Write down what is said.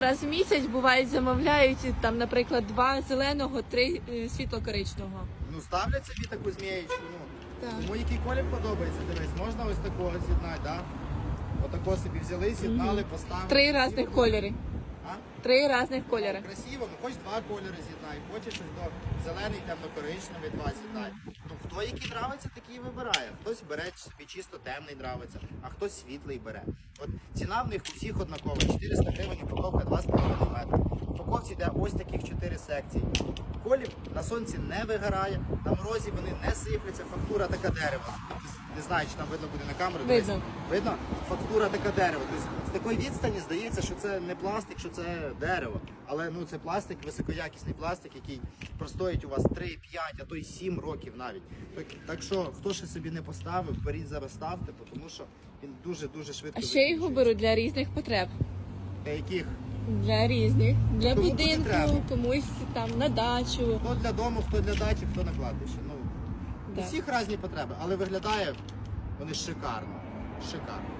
Раз в місяць бувають замовляють там, наприклад, два зеленого, три е, світло-коричного. Ну ставлять собі таку змієчку. Ну. Так. Кому який колір подобається, дивись, можна ось такого з'єднати, да? Отако собі взяли, з'єднали, поставили. Три різних кольори. А? Три різних кольори. Красиво, ну хоч два кольори з'єднай, хочеш щось до зелений, темно-коричневий, два з'єднай. Ну хто який нравиться, такий і вибирає. Хтось бере собі чисто темний нравиться, а хтось світлий бере. От ціна в них у всіх однакова, 400 гривень, упаковка 2,5 метри. В упаковці йде ось таких 4 секції. Колір на сонці не вигорає, на морозі вони не сипляться, фактура така дерева. Не знаю, чи там видно буде на камеру. Видно. Видно? Фактура така дерева. Тобто з такої відстані здається, що це не пластик, що це дерево. Але ну це пластик, високоякісний пластик, який простоїть у вас 3, 5, а то й 7 років навіть. Так, так що хто ще собі не поставив, беріть зараз ставте, тому що він дуже дуже швидко. А ще його закінчується. беруть для різних потреб. Для яких? Для різних. Для Кому будинку, треба. комусь там на дачу. Хто для дому, хто для дачі, хто на кладбище. Ну, Да. у різні потреби, але виглядає вони шикарно. Шикарно.